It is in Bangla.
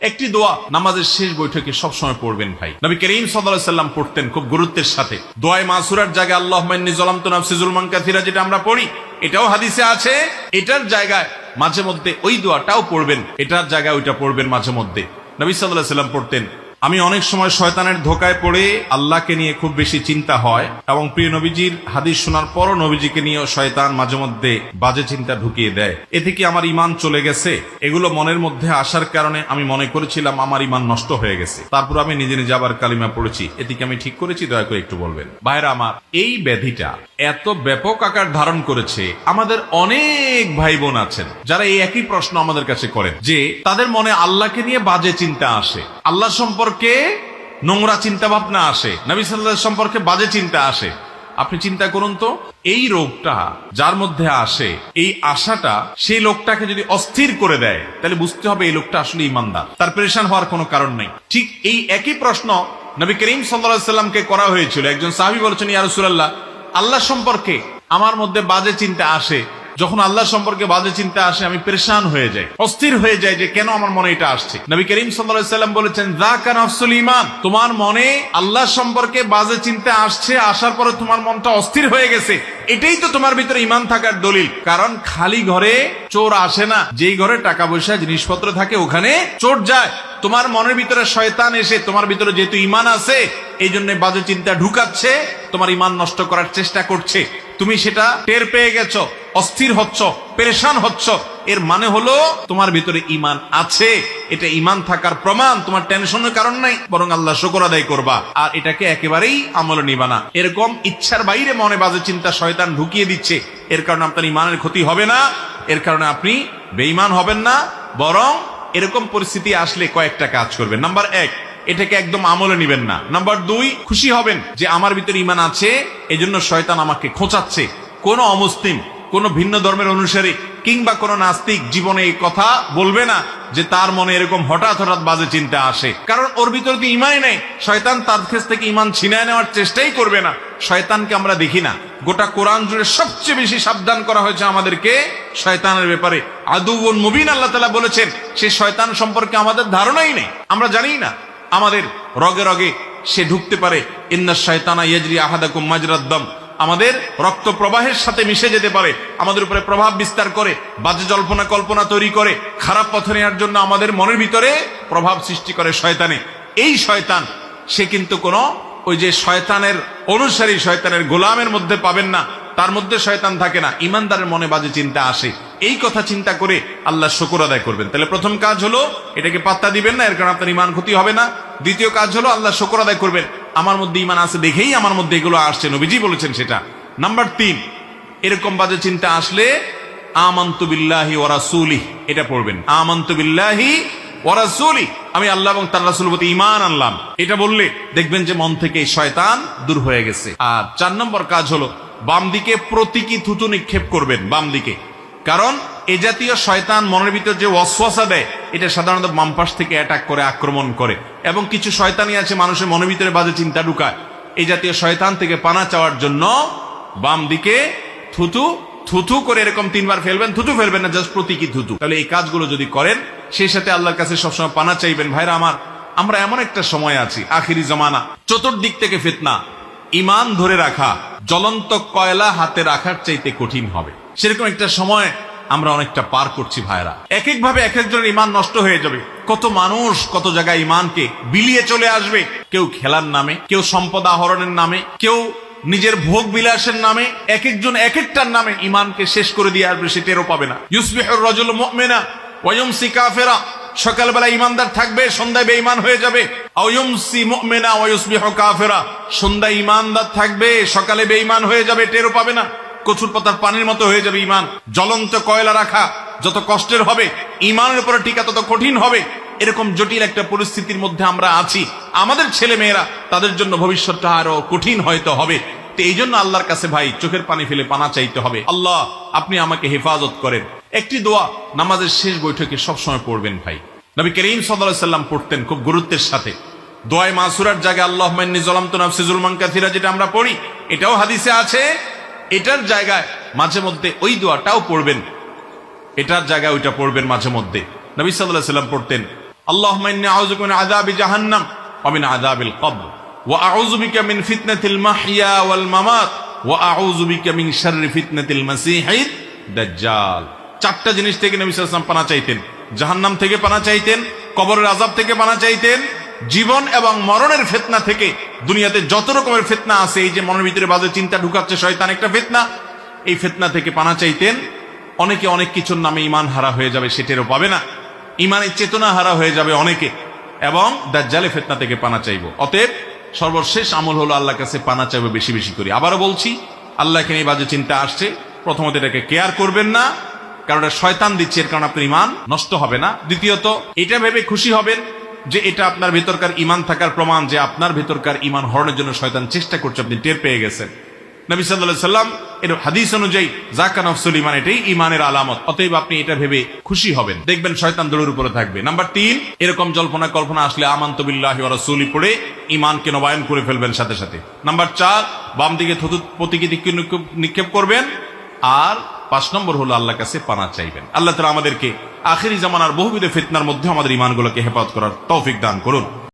একটি দোয়া নামাজের শেষ বৈঠকে সবসময় পড়বেন ভাই। নবী করিম সাল্লাহ সাল্লাম পড়তেন খুব গুরুত্বের সাথে। দোয়ায় মাসুরার জায়গায় আল্লাহ মান্নি জলাম তো নাফসিজুল জুলমান কাথিরা যেটা আমরা পড়ি, এটাও হাদিসে আছে। এটার জায়গায় মাঝে মধ্যে ওই দোয়াটাও পড়বেন, এটার জায়গায় ওইটা পড়বেন মাঝে মধ্যে। নবী সাল্লাহ সাল্লাম পড়তেন আমি অনেক সময় শয়তানের ধোকায় পড়ে আল্লাহকে নিয়ে খুব বেশি চিন্তা হয় এবং প্রিয় নবীজির হাদিস শোনার পরও নবীজিকে নিয়েও শয়তান মাঝে মধ্যে বাজে চিন্তা ঢুকিয়ে দেয়। এতে কি আমার ইমান চলে গেছে? এগুলো মনের মধ্যে আসার কারণে আমি মনে করেছিলাম আমার ইমান নষ্ট হয়ে গেছে। তারপর আমি নিজে নিজে আবার কালিমা পড়েছি। এতে কি আমি ঠিক করেছি? দয়া করে একটু বলবেন। ভাইরা আমার, এই ব্যাধিটা এত ব্যাপক আকার ধারণ করেছে, আমাদের অনেক ভাই বোন আছেন যারা এই একই প্রশ্ন আমাদের কাছে করেন যে, তাদের মনে আল্লাহকে নিয়ে বাজে চিন্তা আসে। আল্লাহ সম্পর্কে নোংরা চিন্তা ভাবনা আসে। নবী সাল্লাহ সম্পর্কে বাজে চিন্তা আসে। আপনি চিন্তা করুন তো, এই রোগটা যার মধ্যে আসে, এই আশাটা সেই লোকটাকে যদি অস্থির করে দেয়, তাহলে বুঝতে হবে এই লোকটা আসলে ইমানদার। তার পরেশান হওয়ার কোনো কারণ নেই। ঠিক এই একই প্রশ্ন নবী করিম সাল্লাহ সাল্লামকে করা হয়েছিল। একজন সাহাবি বলছেন ইয়ারসুল্লাহ আল্লাহ সম্পর্কে আমার মধ্যে বাজে চিন্তা আসে যখন আল্লাহ সম্পর্কে বাজে চিন্তা আসে, আমি পরেশান হয়ে যাই, অস্থির হয়ে যায় যে কেন আমার মনে এটা আসছে। নবী করিম সাল্লাম বলেছেন জাকান আফসুল ইমান তোমার মনে আল্লাহ সম্পর্কে বাজে চিন্তা আসছে, আসার পরে তোমার মনটা অস্থির হয়ে গেছে। এটাই তো তোমার ভিতরে ইমান থাকার দলিল। কারণ খালি ঘরে চোর আসে না। যেই ঘরে টাকা পয়সা, জিনিসপত্র থাকে, ওখানে চোর যায়। তোমার মনের ভিতরে শয়তান এসে, তোমার ভিতরে যেহেতু ইমান আছে এই জন্য বাজে চিন্তা ঢুকাচ্ছে, তোমার ইমান নষ্ট করার চেষ্টা করছে। তুমি সেটা টের পেয়ে গেছো। অস্থির হচ্ছ, পেরেশান হচ্ছ, এর মানে হলো তোমার ভিতরে ইমান আছে। এটা ইমান থাকার প্রমাণ, তোমার টেনশনের কারণ নাই, বরং আল্লাহ শুকর আদায় করবা। আর এটাকে একেবারেই আমল নিবা না। এরকম ইচ্ছার বাইরে মনে বাজে চিন্তা শয়তান ঢুকিয়ে দিচ্ছে। এর কারণে আপনার ইমানের ক্ষতি হবে না, এর কারণে আপনি বেঈমান হবেন না, বরং এরকম পরিস্থিতি আসলে কয়েকটা কাজ করবেন। নাম্বার এক, এটাকে একদম আমলে নিবেন না। নাম্বার দুই, খুশি হবেন যে আমার ভিতরে ইমান আছে, এজন্য শয়তান আমাকে খোঁচাচ্ছে। কোন অমুসলিম কোন ভিন্ন ধর্মের অনুসারী কিংবা কোন নাস্তিক জীবনে এই কথা বলবে না যে তার মনে এরকম হঠাৎ হঠাৎ বাজে চিন্তা আসে। কারণ ওর ভিতরে তো ইমানই নেই। শয়তান তার কাছ থেকে ইমান ছিনায় নেওয়ার চেষ্টাই করবে না। শয়তানকে আমরা দেখি না। গোটা কোরআন জুড়ে সবচেয়ে বেশি সাবধান করা হয়েছে আমাদেরকে শয়তানের ব্যাপারে। আদুবন মুবিন আল্লাহ তালা বলেছেন, সে শয়তান সম্পর্কে আমাদের ধারণাই নেই। আমরা জানি না, আমাদের রগে রগে সে ঢুকতে পারে। ইন্না শয়তানা ইয়াজরি আহাদাকুম মাজরাদ্দম আমাদের রক্ত প্রবাহের সাথে মিশে যেতে পারে। আমাদের উপরে প্রভাব বিস্তার করে, বাজে জল্পনা কল্পনা তৈরি করে, খারাপ পথে নেওয়ার জন্য আমাদের মনের ভিতরে প্রভাব সৃষ্টি করে শয়তানে। এই শয়তান, সে কিন্তু কোনো ওই যে শয়তানের অনুসারী, শয়তানের গোলামের মধ্যে পাবেন না। তার মধ্যে শয়তান থাকে না। ইমানদারের মনে বাজে চিন্তা আসে। এই কথা চিন্তা করে আল্লাহ শকর আদায় করবেন। তাহলে প্রথম কাজ হলো, এটাকে পাত্তা দিবেন না, এর কারণে আপনার ইমান ক্ষতি হবে না। দ্বিতীয় কাজ হলো, আল্লাহ শকর আদায় করবেন। আমার মধ্যে ইমান আছে দেখেই আমার মধ্যে এগুলো আসছে। নবীজি বলেছেন সেটা। নাম্বার তিন, এরকম বাজে চিন্তা আসলে আমন্তু বিল্লাহি ওরাসুলি এটা পড়বেন। আমন্তু বিল্লাহি ওরাসুলি আমি আল্লাহ এবং তার রাসুল প্রতি ইমান আনলাম। এটা বললে দেখবেন যে মন থেকে শয়তান দূর হয়ে গেছে। আর চার নম্বর কাজ হলো বাম দিকে প্রতীকী থুতু নিক্ষেপ করবেন বাম দিকে কারণ এ জাতীয় শয়তান মনের ভিতর যে অশ্বাসা দেয়, এটা সাধারণত বাম পাশ থেকে অ্যাটাক করে, আক্রমণ করে। এবং কিছু শয়তানি আছে, মানুষের মনের ভিতরে বাজে চিন্তা ঢুকায়। এই জাতীয় শয়তান থেকে পানা চাওয়ার জন্য বাম দিকে থুতু থুতু করে এরকম তিনবার ফেলবেন, থুতু ফেলবেন না জাস্ট প্রতীকী থুতু। তাহলে এই কাজগুলো যদি করেন সেই সাথে আল্লাহর কাছে সবসময় পানা চাইবেন, ভাইরা আমার, আমরা এমন একটা সময় আছি, আখিরি জমানা, চতুর্দিক থেকে ফিতনা। ইমান ধরে রাখা, জ্বলন্ত কয়লা হাতে রাখার চাইতে কঠিন হবে। সেরকম একটা সময় আমরা অনেকটা পার করছি ভাইরা এক এক ভাবে এক একজনের ইমান নষ্ট হয়ে যাবে। কত মানুষ কত জায়গায় ইমানকে বিলিয়ে চলে আসবে। কেউ খেলার নামে, কেউ সম্পদ আহরণের নামে, কেউ নিজের ভোগ বিলাসের নামে এক একজন এক একটার নামে ইমানকে শেষ করে দিয়ে আসবে, সে টেরও পাবে না। ইউসবিহর রজল মুমিনা, ওয়ায়ুমসি কাফেরা, সকালবেলা ইমানদার থাকবে, সন্ধ্যায় বেঈমান হয়ে যাবে। সন্ধ্যায় ইমানদার থাকবে, সকালে বেঈমান হয়ে যাবে, টেরও পাবে না। কচুর পাতার পানির মতো হয়ে যাবে ইমান জ্বলন্ত কয়লা রাখা, যত কষ্টের হবে ইমানের উপরে টিকা তত কঠিন হবে। এরকম জটিল একটা পরিস্থিতির মধ্যে আমরা আছি। আমাদের ছেলে মেয়েরা তাদের জন্য ভবিষ্যৎটা আরও কঠিন হয়তো হবে। এই জন্য আল্লাহর কাছে ভাই, চোখের পানি ফেলে পানা চাইতে হবে। আল্লাহ, আপনি আমাকে হেফাজত করেন। একটি দোয়া নামাজের শেষ বৈঠকে সবসময় পড়বেন ভাই। নবী করিম সাল্লাম পড়তেন খুব গুরুত্বের সাথে। দোয়ায় মাসুরার জায়গায় আল্লাহ মান্নি জলাম তো নাফসি জুলমান কাথিরা যেটা আমরা পড়ি, এটাও হাদিসে আছে। এটার জায়গায় মাঝে মধ্যে ওই দোয়াটাও পড়বেন। এটার জায়গায় ওইটা পড়বেন মাঝে মধ্যে। নবী সাল্লাহ সাল্লাম পড়তেন আল্লাহ জাহান্নাম অমিন মিন ওয়াল মিন চারটা জিনিস থেকে পানা চাইতেন। জাহান্নাম থেকে পানা চাইতেন, কবরের থেকে পানা চাইতেন, জীবন এবং মরণের ফেতনা থেকে দুনিয়াতে যত রকমের ফিতনা আছে, এই যে মনের ভিতরে বাজে চিন্তা ঢুকাচ্ছে, শয়তান একটা ফিতনা, এই ফিতনা থেকে পানা চাইতেন, অনেকে অনেক কিছুর নামে ইমান হারা হয়ে যাবে, সেটেরও পাবে না। ইমানের চেতনা হারা হয়ে যাবে অনেকে, এবং দাজ্জালে ফেতনা থেকে পানা চাইব। অতএব সর্বশেষ আমল হলো আল্লাহর কাছে পানা চাইব বেশি বেশি করে। আবারও বলছি, আল্লাহ এখানে এই বাজে চিন্তা আসছে। প্রথমত এটাকে কেয়ার করবেন না, কারণ এটা শয়তান দিচ্ছে, এর কারণে আপনার ইমান নষ্ট হবে না। দ্বিতীয়ত, এটা ভেবে খুশি হবেন যে এটা আপনার ভেতরকার ইমান থাকার প্রমাণ, যে আপনার ভেতরকার ইমান হরণের জন্য শয়তান চেষ্টা করছে, আপনি টের পেয়ে গেছেন। নবী সাল্লাহ সাল্লাম এর হাদিস অনুযায়ী জাকা নফসুল ইমান এটাই ইমানের আলামত। অতএব আপনি এটা ভেবে খুশি হবেন। দেখবেন শয়তান দৌড়ের উপরে থাকবে। নাম্বার তিন, এরকম জল্পনা কল্পনা আসলে আমান্ত বিল্লাহি ওয়া রাসূলি পড়ে ইমানকে নবায়ন করে ফেলবেন সাথে সাথে। নাম্বার চার বাম দিকে থুতু প্রতীকী নিক্ষেপ- নিক্ষেপ করবেন, আর পাঁচ নম্বর হলো আল্লাহর কাছে পানা চাইবেন। আল্লাহ তালা আমাদেরকে আখেরি জামানার বহুবিধ ফিতনার মধ্যে আমাদের ইমানগুলোকে হেফাজত করার তৌফিক দান করুন।